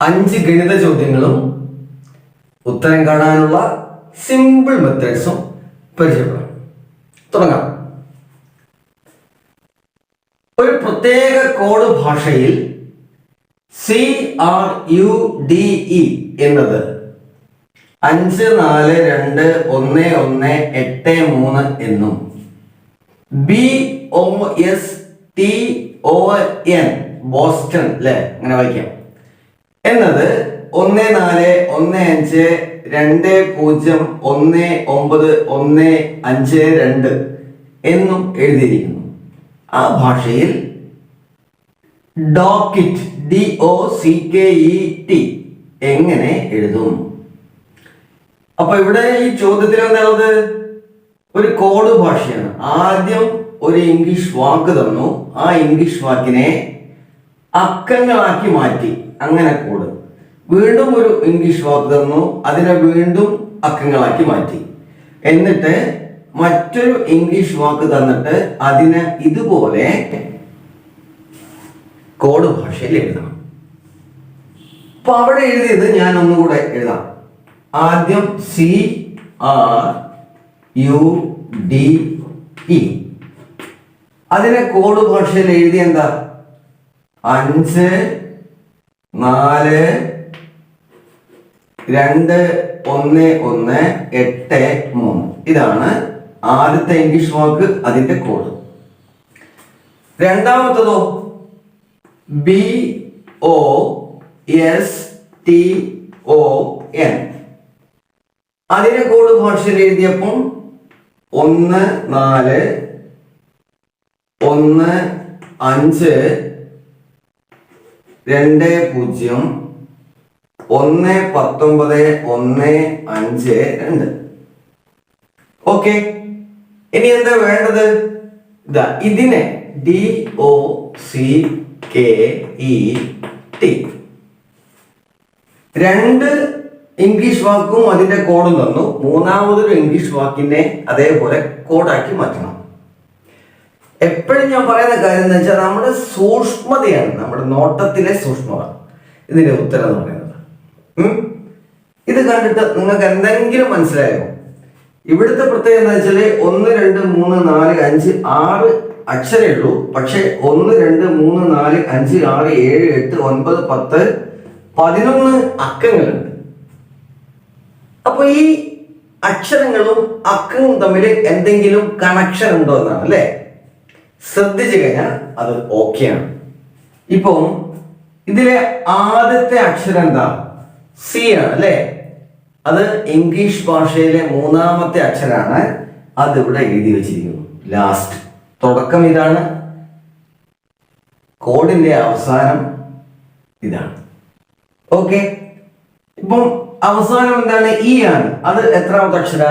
അഞ്ച് ഗണിത ചോദ്യങ്ങളും ഉത്തരം കാണാനുള്ള സിമ്പിൾ മെത്തേഡ്സും പരിചയപ്പെടാം. തുടങ്ങാം. ഒരു പ്രത്യേക കോഡ് ഭാഷയിൽ C R U D E എന്നത് അഞ്ച് നാല് രണ്ട് ഒന്ന് ഒന്ന് എട്ട് മൂന്ന് എന്നും B O S T O N Boston അല്ലെ അങ്ങനെ വായിക്കാം. എന്നത് ഒന്ന് നാല് ഒന്ന് അഞ്ച് രണ്ട് പൂജ്യം ഒന്ന് ഒമ്പത് ഒന്ന് അഞ്ച് രണ്ട് എന്നും എഴുതിയിരിക്കുന്നു. ആ ഭാഷയിൽ docket D O C K E T എങ്ങനെ എഴുതും? അപ്പൊ ഇവിടെ ഈ ചോദ്യത്തിൽ എന്താണ് ഒരു കോഡ് ഭാഷയാണ്. ആദ്യം ഒരു ഇംഗ്ലീഷ് വാക്ക് തന്നു. ആ ഇംഗ്ലീഷ് വാക്കിനെ അക്കങ്ങളാക്കി മാറ്റി. അങ്ങനെ കൂടും. വീണ്ടും ഒരു ഇംഗ്ലീഷ് വാക്ക് തന്നു. അതിനെ വീണ്ടും അക്കങ്ങളാക്കി മാറ്റി. എന്നിട്ട് മറ്റൊരു ഇംഗ്ലീഷ് വാക്ക് തന്നിട്ട് അതിനെ ഇതുപോലെ കോഡ് ഭാഷയിൽ എഴുതണം. അപ്പൊ അവിടെ എഴുതിയത് ഞാൻ ഒന്നുകൂടെ എഴുതാം. ആദ്യം C R U D E അതിനെ കോഡ് ഭാഷയിൽ എഴുതി എന്താ? അഞ്ച് നാല് രണ്ട് ഒന്ന് ഒന്ന് എട്ട് മൂന്ന്. ഇതാണ് ആദ്യത്തെ ഇംഗ്ലീഷ് വാക്ക് അതിന്റെ code രണ്ടാമത്തതോ? B O S T O N അതിനെ കോഡ് ഭാഷയിൽ എഴുതിയപ്പോൾ ഒന്ന് നാല് ഒന്ന് അഞ്ച് രണ്ട് പൂജ്യം ഒന്ന് പത്തൊമ്പത് ഒന്ന് അഞ്ച് രണ്ട്. ഓക്കെ. ഇനി എന്താ വേണ്ടത്? ഇതാ ഇതിനെ D O C K E T രണ്ട് ഇംഗ്ലീഷ് വാക്കും അതിന്റെ കോഡും തന്നു. മൂന്നാമതൊരു ഇംഗ്ലീഷ് വാക്കിനെ അതേപോലെ കോഡാക്കി മാറ്റണം. എപ്പോഴും ഞാൻ പറയുന്ന കാര്യം എന്ന് വെച്ചാൽ നമ്മുടെ സൂക്ഷ്മതയാണ് നമ്മുടെ നോട്ടത്തിലെ സൂക്ഷ്മത. ഇതിന്റെ ഉത്തരം എന്ന് പറയുന്നത്. ഇത് കണ്ടിട്ട് നിങ്ങൾക്ക് എന്തെങ്കിലും മനസ്സിലായോ? ഇവിടുത്തെ പ്രത്യേകത എന്ന് വെച്ചാൽ ഒന്ന് രണ്ട് മൂന്ന് നാല് അഞ്ച് ആറ് അക്ഷരേ ഉള്ളൂ. പക്ഷെ ഒന്ന് രണ്ട് മൂന്ന് നാല് അഞ്ച് ആറ് ഏഴ് എട്ട് ഒൻപത് പത്ത് പതിനൊന്ന് അക്കങ്ങളുണ്ട്. അപ്പൊ ഈ അക്ഷരങ്ങളും അക്കങ്ങളും തമ്മിൽ എന്തെങ്കിലും കണക്ഷൻ ഉണ്ടോ എന്നാണ് അല്ലേ? ശ്രദ്ധിച്ചു കഴിഞ്ഞാൽ അത് ഓക്കെയാണ്. ഇപ്പം ഇതിലെ ആദ്യത്തെ അക്ഷരം എന്താ? സി ആണ് അല്ലേ? അത് ഇംഗ്ലീഷ് ഭാഷയിലെ മൂന്നാമത്തെ അക്ഷരമാണ് അതിവിടെ എഴുതി വെച്ചിരിക്കുന്നു ലാസ്റ്റ് തുടക്കം ഇതാണ്. കോഡിന്റെ അവസാനം ഇതാണ്. ഓക്കെ ഇപ്പം അവസാനം എന്താണ്? ഇ ആണ്. അത് എത്രാമത്തെ അക്ഷര?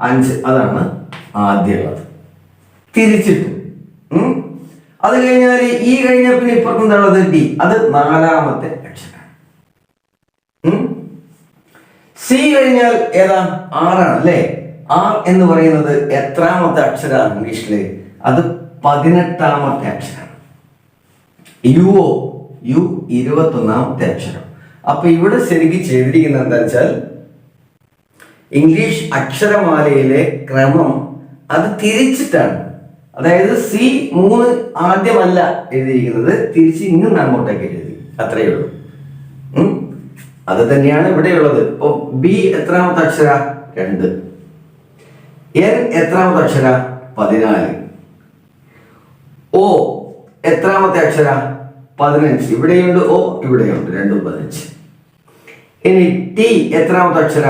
അഞ്ച്. അതാണ് ആദ്യമുള്ളത്. തിരിച്ചിട്ട്. അത് കഴിഞ്ഞാൽ ഈ കഴിഞ്ഞ പിന്നെ ഇപ്പുറത്ത് എന്താണുള്ളത് ഡി അത് നാലാമത്തെ അക്ഷരം. സി കഴിഞ്ഞാൽ ഏതാ ആറാണ് അല്ലേ? ആർ എന്ന് പറയുന്നത് എത്രാമത്തെ അക്ഷരമാണ് ഇംഗ്ലീഷിൽ? അത് പതിനെട്ടാമത്തെ അക്ഷരം യു ഒ യു ഇരുപത്തൊന്നാമത്തെ അക്ഷരം. അപ്പൊ ഇവിടെ ശരിക്കും ചെയ്തിരിക്കുന്നത് എന്താ വെച്ചാൽ ഇംഗ്ലീഷ് അക്ഷരമാലയിലെ ക്രമം അത് തിരിച്ചിട്ടാണ്. അതായത് സി മൂന്ന് ആദ്യമല്ല എഴുതിയിരിക്കുന്നത്. തിരിച്ച് ഇന്നും അങ്ങോട്ടേക്ക് എഴുതി. അത്രയേ ഉള്ളൂ. അത് തന്നെയാണ് ഇവിടെയുള്ളത്. ഇപ്പൊ ബി എത്രാമത്തെ അക്ഷര? രണ്ട്. എൻ എത്രാമത്തെ അക്ഷര? പതിനാല്. ഓ എത്രാമത്തെ അക്ഷര? പതിനഞ്ച്. ഇവിടെയുണ്ട് ഓ ഇവിടെയുണ്ട് രണ്ടും പതിനഞ്ച്. ഇനി ടി എത്രാമത്തെ അക്ഷര?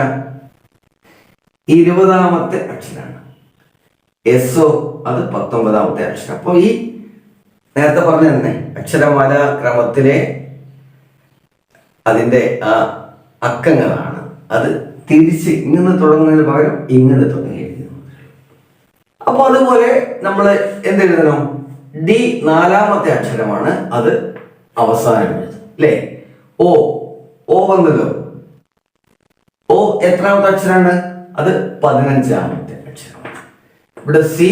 ഇരുപതാമത്തെ അക്ഷരാണ്. എസ് ഒ അത് പത്തൊമ്പതാമത്തെ അക്ഷരം. അപ്പോൾ ഈ നേരത്തെ പറഞ്ഞ തന്നെ അക്ഷരമാല ക്രമത്തിലെ അതിന്റെ ആ അക്കങ്ങളാണ്. അത് തിരിച്ച് ഇങ്ങനെ തുടങ്ങുന്നതിന് പകരം ഇങ്ങനെ തുടങ്ങി എഴുതുന്നു. അപ്പൊ അതുപോലെ നമ്മൾ എന്തെഴുതണം ഡി നാലാമത്തെ അക്ഷരമാണ് അത് അവസാനം അല്ലേ? ഓ ഓ വന്നല്ലോ ഓ എത്രാമത്തെ അക്ഷരമാണ്? അത് പതിനഞ്ചാമത്തെ. ഇവിടെ സി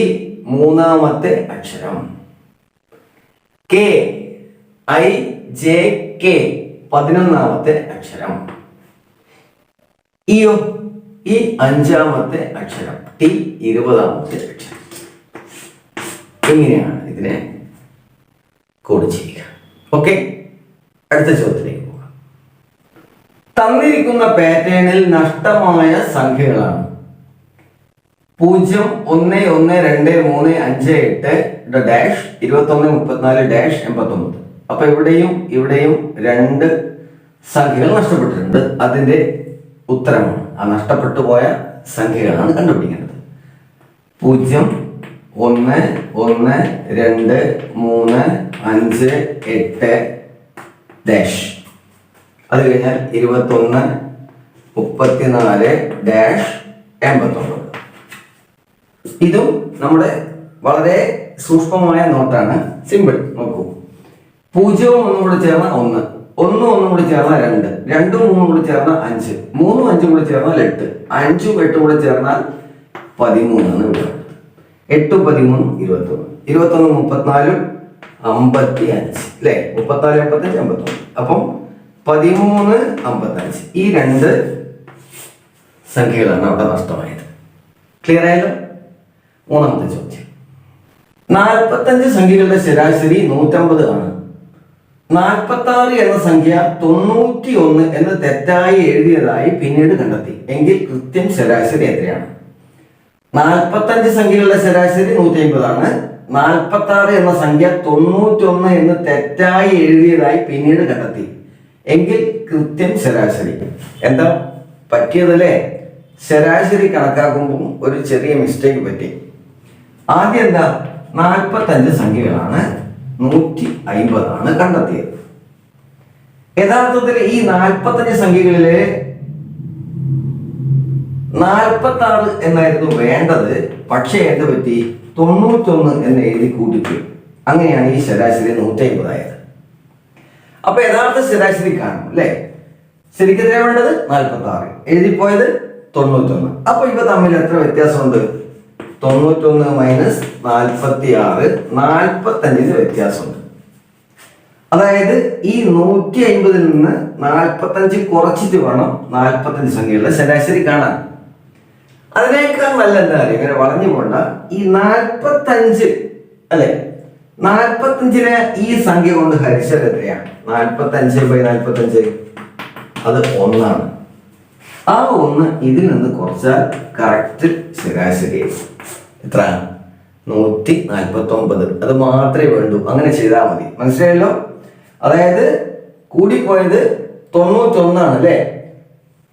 മൂന്നാമത്തെ അക്ഷരം. കെ ഐ ജെ കെ പതിനൊന്നാമത്തെ അക്ഷരം. ഇയോ ഈ അഞ്ചാമത്തെ അക്ഷരം ടി ഇരുപതാമത്തെ അക്ഷരം. ഇങ്ങനെയാണ് ഇതിനെ കോഡ് ചെയ്യുക. ഓക്കെ അടുത്ത ചോദ്യത്തിലേക്ക് പോകാം. തന്നിരിക്കുന്ന പാറ്റേണിൽ നഷ്ടമായ സംഖ്യകളാണ്. പൂജ്യം ഒന്ന് ഒന്ന് രണ്ട് മൂന്ന് അഞ്ച് എട്ട് ഡാഷ് ഇരുപത്തൊന്ന് മുപ്പത്തിനാല് ഡാഷ് എൺപത്തൊമ്പത് അപ്പൊ ഇവിടെയും ഇവിടെയും രണ്ട് സംഖ്യകൾ നഷ്ടപ്പെട്ടിട്ടുണ്ട്. അതിന്റെ ഉത്തരമാണ്. ആ നഷ്ടപ്പെട്ടു പോയ സംഖ്യകളാണ് കണ്ടുപിടിക്കേണ്ടത്. പൂജ്യം ഒന്ന് ഒന്ന് രണ്ട് മൂന്ന് അഞ്ച് എട്ട് ഡാഷ്. അത് കഴിഞ്ഞാൽ ഇരുപത്തൊന്ന് മുപ്പത്തിനാല് ഡാഷ് എൺപത്തൊമ്പത്. ഇതും നമ്മുടെ വളരെ സൂക്ഷ്മമായ നോട്ടാണ്. സിമ്പിൾ നോക്കൂ. പൂജ്യവും ഒന്നും കൂടി ചേർന്ന ഒന്ന്. ഒന്നും ഒന്നും കൂടി ചേർന്ന രണ്ട്. രണ്ടും മൂന്നും കൂടി ചേർന്ന അഞ്ച്. മൂന്നും അഞ്ചും കൂടി ചേർന്നാൽ എട്ട്. അഞ്ചും എട്ടും കൂടി ചേർന്നാൽ പതിമൂന്നാണ് ഇവിടെ. എട്ടും പതിമൂന്നും ഇരുപത്തൊന്ന്. ഇരുപത്തൊന്ന് മുപ്പത്തിനാലും അമ്പത്തി അഞ്ച് അല്ലേ? മുപ്പത്തിനാല് അമ്പത്തഞ്ച് അമ്പത്തൊന്ന്. അപ്പം പതിമൂന്ന് അമ്പത്തഞ്ച്. ഈ രണ്ട് സംഖ്യകളാണ് അവിടെ നഷ്ടമായത്. ക്ലിയർ ആയല്ലോ? മൂന്നാമത്തെ ചോദ്യം. നാൽപ്പത്തഞ്ച് സംഖ്യകളുടെ ശരാശരി നൂറ്റമ്പത് ആണ്. നാൽപ്പത്തി ആറ് എന്ന സംഖ്യ തൊണ്ണൂറ്റി ഒന്ന് എന്ന് തെറ്റായി എഴുതിയതായി പിന്നീട് കണ്ടെത്തി. എങ്കിൽ കൃത്യം ശരാശരി എത്രയാണ്? നാൽപ്പത്തഞ്ച് സംഖ്യകളുടെ ശരാശരി നൂറ്റി അമ്പതാണ് നാൽപ്പത്തി ആറ് എന്ന സംഖ്യ തൊണ്ണൂറ്റൊന്ന് എന്ന് തെറ്റായി എഴുതിയതായി പിന്നീട് കണ്ടെത്തി. എങ്കിൽ കൃത്യം ശരാശരി. എന്താ പറ്റിയതല്ലേ? ശരാശരി കണക്കാക്കുമ്പോൾ ഒരു ചെറിയ മിസ്റ്റേക്ക് പറ്റി. ആദ്യം എന്താ? നാൽപ്പത്തഞ്ച് സംഖ്യകളാണ് നൂറ്റി അയിമ്പതാണ് കണ്ടെത്തിയത്. യഥാർത്ഥത്തിൽ ഈ നാൽപ്പത്തഞ്ച് സംഖ്യകളിലെ നാൽപ്പത്തി ആറ് എന്നായിരുന്നു വേണ്ടത്. പക്ഷേ എന്ത് പറ്റി? തൊണ്ണൂറ്റൊന്ന് എന്ന് എഴുതി കൂട്ടിപ്പോയി. അങ്ങനെയാണ് ഈ ശരാശരി നൂറ്റി അമ്പതായത് അപ്പൊ യഥാർത്ഥ ശരാശരി കാണും അല്ലേ? ശരിക്കും വേണ്ടത്? നാൽപ്പത്തി ആറ് എഴുതിപ്പോയത് തൊണ്ണൂറ്റൊന്ന്. അപ്പൊ ഇവ തമ്മിൽ എത്ര വ്യത്യാസമുണ്ട്? തൊണ്ണൂറ്റൊന്ന് മൈനസ് നാൽപ്പത്തി ആറ് നാൽപ്പത്തഞ്ചിന് വ്യത്യാസമുണ്ട്. അതായത് ഈ നൂറ്റി അൻപതിൽ നിന്ന് നാൽപ്പത്തഞ്ച് കുറച്ചിട്ട് വേണം നാൽപ്പത്തഞ്ച് സംഖ്യകളുടെ ശരാശരി കാണാൻ. അതിനേക്കാൾ നല്ല എന്താ അറിയാം? ഇങ്ങനെ വളഞ്ഞു പോണ്ട. ഈ നാൽപ്പത്തഞ്ച് അല്ലെ? നാൽപ്പത്തഞ്ചിനെ ഈ സംഖ്യ കൊണ്ട് ഹരിച്ചത് എത്രയാണ് നാൽപ്പത്തഞ്ച് ബൈ നാൽപ്പത്തഞ്ച് അത് ഒന്നാണ്. ആ ഒന്ന് ഇതിൽ നിന്ന് കുറച്ചാൽ കറക്റ്റ് ശരാശരി എത്ര? നൂറ്റി നാൽപ്പത്തി ഒമ്പത് അത് മാത്രമേ വേണ്ടൂ. അങ്ങനെ ചെയ്താൽ മതി. മനസ്സിലായല്ലോ? അതായത് കൂടിപ്പോയത് തൊണ്ണൂറ്റൊന്നാണ് അല്ലേ?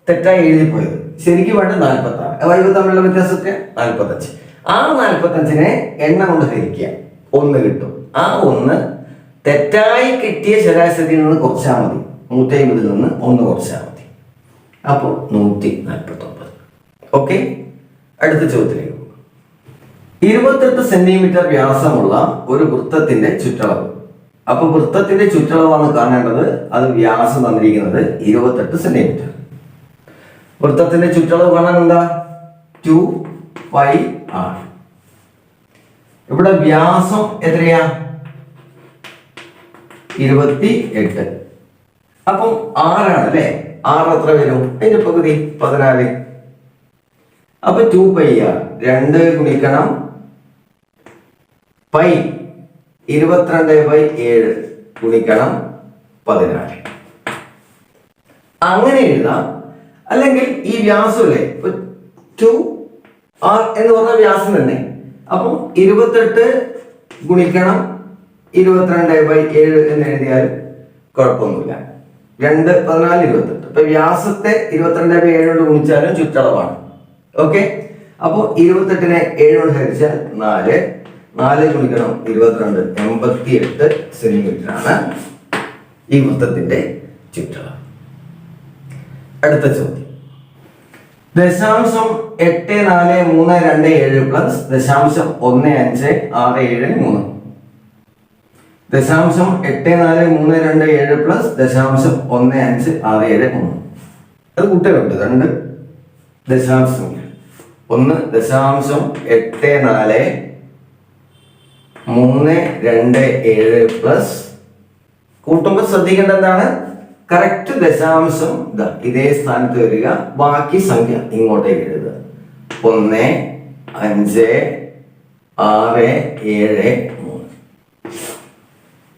തെറ്റായി എഴുതിപ്പോയത്. ശരിക്കും വേണ്ട നാൽപ്പത്താറ് വൈവ് തമ്മിലുള്ള വ്യത്യാസത്തെ നാൽപ്പത്തഞ്ച് ആ നാൽപ്പത്തഞ്ചിനെ എണ്ണ കൊണ്ട് ഹരിക്കുക. ഒന്ന് കിട്ടും. ആ ഒന്ന് തെറ്റായി കിട്ടിയ ശരാശരിയിൽ നിന്ന് കുറച്ചാൽ മതി. നൂറ്റി അമ്പതിൽ നിന്ന് ഒന്ന് കുറച്ചാൽ മതി. അപ്പോൾ നൂറ്റി നാൽപ്പത്തി ഒമ്പത് ഓക്കെ? അടുത്ത ചോദ്യത്തിലേക്ക് ഇരുപത്തെട്ട് സെന്റിമീറ്റർ വ്യാസമുള്ള ഒരു വൃത്തത്തിന്റെ ചുറ്റളവ്. അപ്പൊ വൃത്തത്തിന്റെ ചുറ്റളവാണ് കാണേണ്ടത്. അത് വ്യാസം തന്നിരിക്കുന്നത് ഇരുപത്തെട്ട് സെന്റിമീറ്റർ വൃത്തത്തിന്റെ ചുറ്റളവ് കാണാൻ എന്താ? ടു പൈ ആർ ഇവിടെ വ്യാസം എത്രയാ? ഇരുപത്തി എട്ട് അപ്പം ആറാണ് അല്ലേ? ആറ് എത്ര വരും? അതിന്റെ പകുതി പതിനാല്. അപ്പൊ ടു പൈ ആർ രണ്ട് ഗുണിക്കണം പൈ ഇരുപത്തിരണ്ട് ബൈ ഏഴ് ഗുണിക്കണം പതിനാല്. അങ്ങനെ എഴുതാം. അല്ലെങ്കിൽ ഈ വ്യാസമല്ലേ? ടു ആർ എന്ന് പറഞ്ഞ വ്യാസം തന്നെ. അപ്പം ഇരുപത്തെട്ട് ഗുണിക്കണം ഇരുപത്തിരണ്ട് ബൈ ഏഴ് എന്ന് എഴുതിയാൽ കുഴപ്പമൊന്നുമില്ല. രണ്ട് പതിനാല് ഇരുപത്തെട്ട്. അപ്പൊ വ്യാസത്തെ ഇരുപത്തിരണ്ട് ബൈ ഏഴ് കൊണ്ട് ഗുണിച്ചാലും ചുറ്റളവാണ്. ഓക്കെ അപ്പോൾ ഇരുപത്തെട്ടിനെ ഏഴ് കൊണ്ട് ഹരിച്ചാൽ നാല്. നാല് ഗുണിക്കണം ഇരുപത്തിരണ്ട് എൺപത്തി എട്ട് സെന്റിമീറ്റർ ആണ് ഈ വൃത്തത്തിന്റെ ചുറ്റളവ്. അടുത്ത ചോദ്യം. ദശാംശം എട്ട് നാല് മൂന്ന് രണ്ട് ഏഴ് പ്ലസ് ദശാംശം ഒന്ന് അഞ്ച് ആറ് ഏഴ് മൂന്ന്. ദശാംശം എട്ട് നാല് മൂന്ന് രണ്ട് ഏഴ് പ്ലസ് ദശാംശം ഒന്ന് അഞ്ച് ആറ് ഏഴ് മൂന്ന്. അത് കൂട്ടുകൊണ്ട് രണ്ട് ദശാംശം ഒന്ന് ദശാംശം എട്ട് നാല് മൂന്ന് രണ്ട് ഏഴ് പ്ലസ് കൂട്ടുമ്പോൾ ശ്രദ്ധിക്കേണ്ട എന്താണ് കറക്റ്റ് ദശാംശം ഇതാ സ്ഥാനത്ത് വരിക. ബാക്കി സംഖ്യ ഇങ്ങോട്ടേക്ക് എഴുതുക ഒന്ന് അഞ്ച് ആറ് ഏഴ് മൂന്ന്.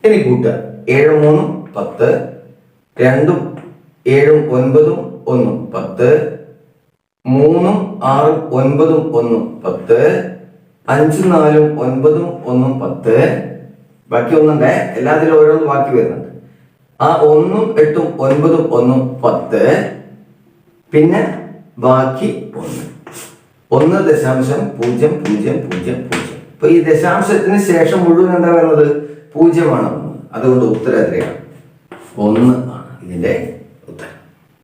ഇനി കൂട്ടുക. ഏഴ് മൂന്നും പത്ത്. രണ്ടും ഏഴും ഒൻപതും ഒന്നും പത്ത്. മൂന്നും ആറും ഒൻപതും ഒന്നും പത്ത്. അഞ്ചും നാലും ഒൻപതും ഒന്നും പത്ത്. ബാക്കി ഒന്നുണ്ട്? എല്ലാത്തിലും ഓരോന്നും ബാക്കി വരുന്നുണ്ട്. ആ ഒന്നും എട്ടും ഒൻപതും ഒന്നും പത്ത്. പിന്നെ ബാക്കി ഒന്ന്. ഒന്ന് ദശാംശം പൂജ്യം പൂജ്യം പൂജ്യം പൂജ്യം. അപ്പൊ ഈ ദശാംശത്തിന് ശേഷം മുഴുവൻ എന്താ വരുന്നത്? പൂജ്യമാണ്. അതുകൊണ്ട് ഉത്തരം എത്രയാണ് ഒന്ന് ആണ് ഇതിന്റെ